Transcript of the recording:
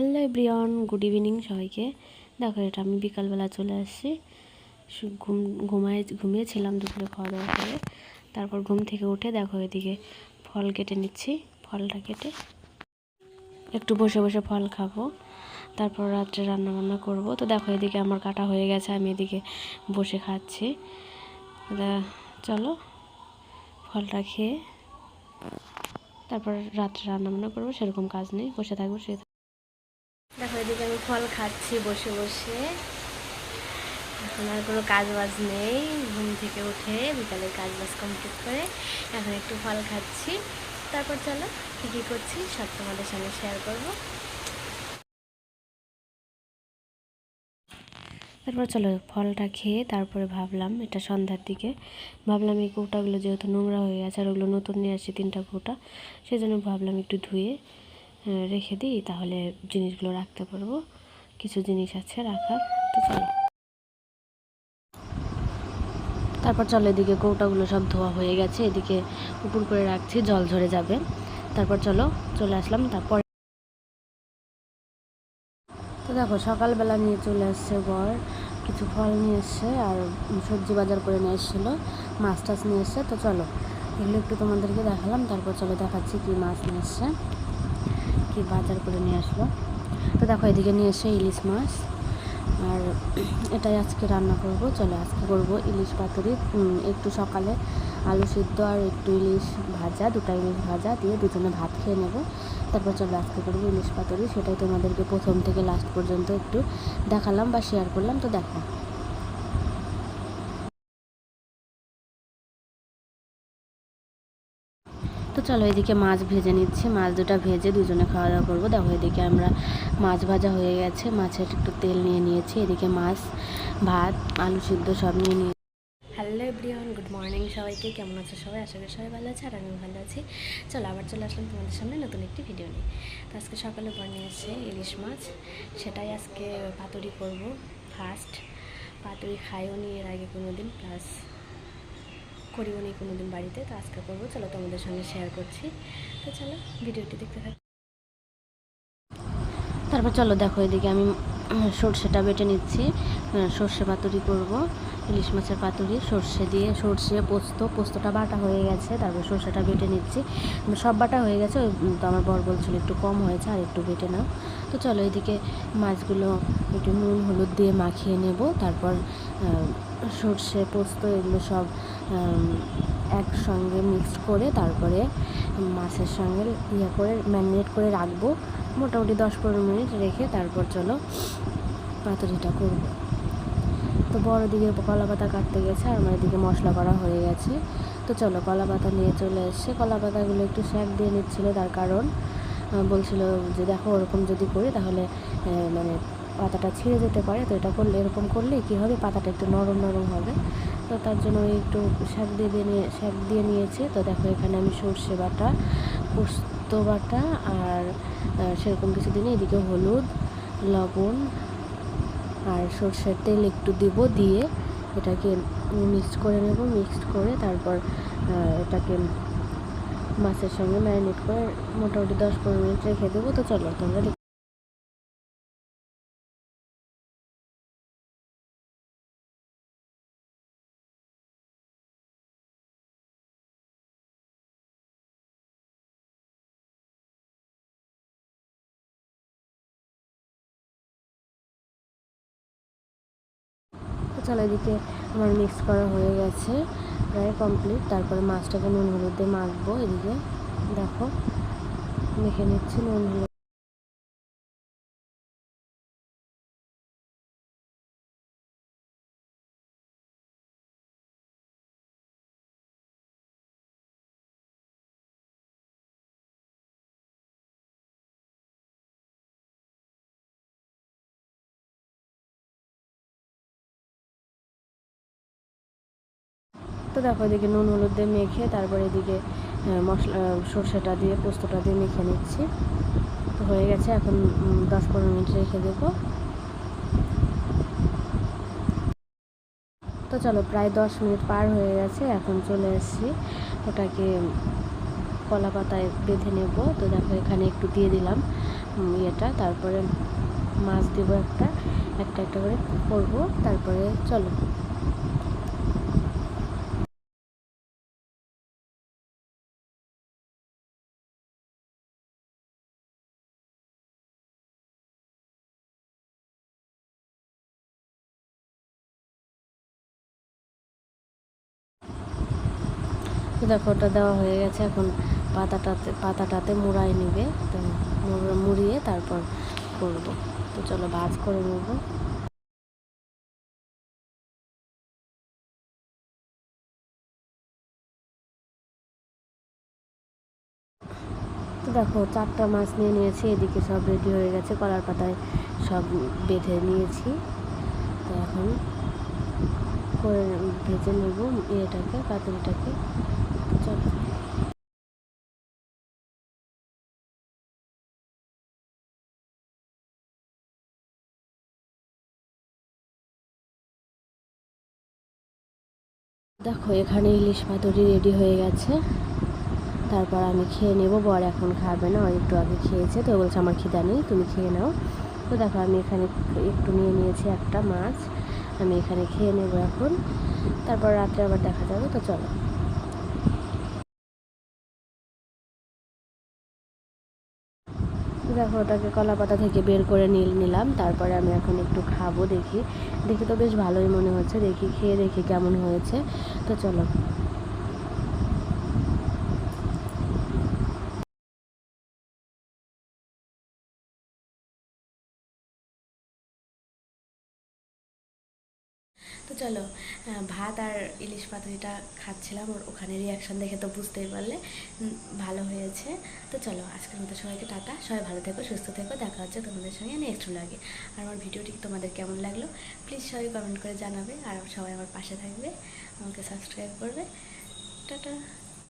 Hello everyone good evening সবাইকে। দেখো, এটা আমি বিকালবেলা চলে আসছি। ঘুম, ঘুমায়, ঘুমিয়েছিলাম দুপুরে খাওয়া দাওয়া করে। তারপর ঘুম থেকে উঠে দেখো এদিকে ফল কেটে নিচ্ছি, ফলটা কেটে একটু বসে বসে ফল খাব। তারপর রাত্রে রান্না বান্না করব। তো দেখো এদিকে আমার কাটা হয়ে গেছে, আমি এদিকে বসে খাচ্ছি। চলো ফলটা খেয়ে তারপর রাত্রে রান্না বান্না করব, সেরকম কাজ নেই, বসে থাকব, শুয়ে থাকব। দেখো এদিকে আমি ফল খাচ্ছি বসে বসে। এখন আর কোনো কাজ বাজ নেই। ঘুম থেকে উঠে বিকালে কাজ বাজ কমপ্লিট করে এখন একটু ফল খাচ্ছি। তারপর চলো কী কী করছি সব তোমাদের সঙ্গে শেয়ার করব। তারপর চলো ফলটা খেয়ে তারপরে ভাবলাম এটা সন্ধ্যার দিকে। ভাবলাম এই কৌটাগুলো যেহেতু নোংরা হয়ে গেছে আর ওগুলো নতুন নিয়ে আসছি তিনটা কৌটা সেই জন্য ভাবলাম একটু ধুয়ে রেখে দিই, তাহলে জিনিসগুলো রাখতে পারব। কিছু জিনিস আছে রাখার তো চলো। তারপর চলো এদিকে কৌটাগুলো সব ধোয়া হয়ে গেছে, এদিকে উপর করে রাখছি, জল ঝরে যাবে। তারপর চলো চলে আসলাম, তারপর তো দেখো, সকালবেলা নিয়ে চলে আসছে বর কিছু ফল নিয়ে এসছে আর সবজি বাজার করে নিয়ে এসেছিল, মাছ টাছ নিয়ে এসছে, তো চলো এগুলো একটু তোমাদেরকে দেখালাম, তারপর চলো দেখাচ্ছি কি মাছ নিয়ে এসছে, কি বাজার করে নিয়ে আসলো। তো দেখো, এদিকে নিয়ে এসে ইলিশ মাছ। আর এটাই আজকে রান্না করব। চলে, আজকে করব ইলিশ পাতুরি। একটু সকালে আলু সিদ্ধ আর একটু ইলিশ ভাজা, দুটা ইলিশ ভাজা দিয়ে দুজনে ভাত খেয়ে নেব। তারপর চলে, আজকে করব ইলিশ পাতুরি। সেটাই তোমাদেরকে প্রথম থেকে লাস্ট পর্যন্ত একটু দেখালাম বা শেয়ার করলাম। তো দেখো। তো চলো এদিকে মাছ ভেজে নিচ্ছি। মাছ দুটো ভেজে দুজনে খাওয়া দাওয়া করব। দেখো এদিকে আমরা মাছ ভাজা হয়ে গেছে। মাছের একটু তেল নিয়ে নিয়েছি। এদিকে মাছ, ভাত, আলু সিদ্ধ সব নিয়ে নিয়ে হ্যালো এভরিওয়ান, গুড মর্নিং সবাইকে। কেমন আছো সবাই? আশা করি সবাই ভালো আছে আর আমিও ভালো আছি। চলো আবার চলে আসলাম তোমাদের সামনে নতুন একটি ভিডিও নিয়ে। তো আজকে সকালে বানিয়ে এসে ইলিশ মাছ। সেটাই আজকে পাতুরি করব ফার্স্ট। পাতুরি খাইও নি এর আগে কোনো দিন প্লাস করিও নি কোনো দিন বাড়িতে, তো আজকে করব। চলো তোমাদের সঙ্গে শেয়ার করছি। তো চলো, ভিডিওটি দেখতে থাকি। তারপর চলো দেখো এদিকে আমি সর্ষেটা বেটে নিচ্ছি। সর্ষে পাতুরি করব, ইলিশ মাছের পাতুরি, সর্ষে দিয়ে সর্ষে পোস্ত, পোস্তটা বাটা হয়ে গেছে, তারপর সর্ষেটা বেটে নিচ্ছি। সব বাটা হয়ে গেছে তো আমার বর বলছিল একটু কম হয়েছে, আর একটু বেটে নাও। তো চলো এদিকে মাছগুলো একটু নুন, হলুদ দিয়ে মাখিয়ে নেব। তারপর সর্ষে পোস্ত এগুলো সব একসঙ্গে মিক্স করে তারপরে মাছের সঙ্গে ইয়ে করে ম্যারিনেট করে রাখব। মোটামুটি দশ পনেরো মিনিট রেখে তারপর চলো পাতুরিটা করব। তো বড় দিকে কলা পাতা কাটতে গেছে আর আমার এদিকে মশলা করা হয়ে গেছে। তো চলো কলা পাতা নিয়ে চলে এসছে। কলা পাতাগুলো একটু শ্যাক দিয়ে নিচ্ছিল তার কারণ। বলছিল যে দেখো ওরকম যদি করি তাহলে মানে পাতাটা ছিঁড়ে যেতে পারে, তো এটা করলে এরকম করলে কি হবে? পাতাটা একটু নরম নরম হবে। তো তার জন্য একটু শাক দিয়ে দিয়ে নিয়ে, শাক দিয়ে নিয়েছি। তো দেখো এখানে আমি সর্ষে বাটা, পোস্ত বাটা আর সেরকম কিছু দিনে এদিকে হলুদ, লবণ আর সর্ষের তেল একটু দিব দিয়ে এটাকে মিক্স করে নেব, মিক্সড করে তারপর এটাকে মাছের সঙ্গে ম্যারিনেট করে মোটামুটি দশ পনেরো মিনিট রেখে দেবো। তো চলো, তোমরা এদিকে আমার মিক্স করা হয়ে গেছে, প্রায় কমপ্লিট তারপরে মাছটাকে নুন হলুদ দিয়ে মাখবো এদিকে। দেখো, মেখে নিচ্ছি নুন হলুদ। তো দেখো এদিকে নুন, হলুদ দিয়ে মেখে তারপরে এদিকে মশলা, সর্ষেটা দিয়ে, পোস্তটা দিয়ে মেখে নিচ্ছি। তো হয়ে গেছে, এখন দশ পনেরো মিনিট রেখে দেবো। তো চলো, প্রায় দশ মিনিট পার হয়ে গেছে, এখন চলে এসেছি। ওটাকে কলা পাতায় বেঁধে নেব। তো দেখো, এখানে একটু দিয়ে দিলাম ইয়েটা। তারপরে মাছ দেবো একটা একটা একটা করে করব। তারপরে চলো। তো দেখো, ওটা দেওয়া হয়ে গেছে। এখন পাতাটাতে পাতাটাতে মুড়াই নেবে। তো মুড়িয়ে তারপর করব। তো চলো, ভাজ করে নেব। তো দেখো, চারটা মাছ নিয়ে নিয়েছি। এদিকে সব রেডি হয়ে গেছে। কলার পাতায় সব বেঁধে নিয়েছি। তো এখন করে ভেজে নেব। ইয়েটাকে পাতুরিটাকে চলো দেখো, এখানে ইলিশ পাতুরি রেডি হয়ে গেছে। তারপর আমি খেয়ে নেব। বর এখন খাবে না একটু আগে খেয়েছে, তো বলছে আমার খিদা নেই, তুমি খেয়ে নাও। তো দেখো, আমি এখানে একটু নিয়ে নিয়েছি একটা মাছ। আমি এখানে খেয়ে নেব এখন। তারপর রাত্রে আবার দেখা যাবে, তো চলো। দেখো, ওটাকে কলা পাতা থেকে বের করে নিয়ে নিলাম। তারপরে আমি এখন একটু খাব দেখি। দেখি তো বেশ ভালোই মনে হচ্ছে। দেখি, খেয়ে দেখি কেমন হয়েছে। তো চলো। তো চলো ভাত আর ইলিশ পাতুরিটা খাচ্ছিলাম, ওর ওখানে রিয়াকশন দেখে তো বুঝতেই পারলে। ভালো হয়েছে। তো চলো, আজকের মতো সবাইকে টাটা। সবাই ভালো থেকো, সুস্থ থেকো। দেখা হচ্ছে তোমাদের সঙ্গে নেক্সট লাগে আর আমার ভিডিওটি তোমাদের কেমন লাগল প্লিজ সবাই কমেন্ট করে জানাবে। আর সবাই আমার পাশে থাকবে, আমাকে সাবস্ক্রাইব করবে। টাটা।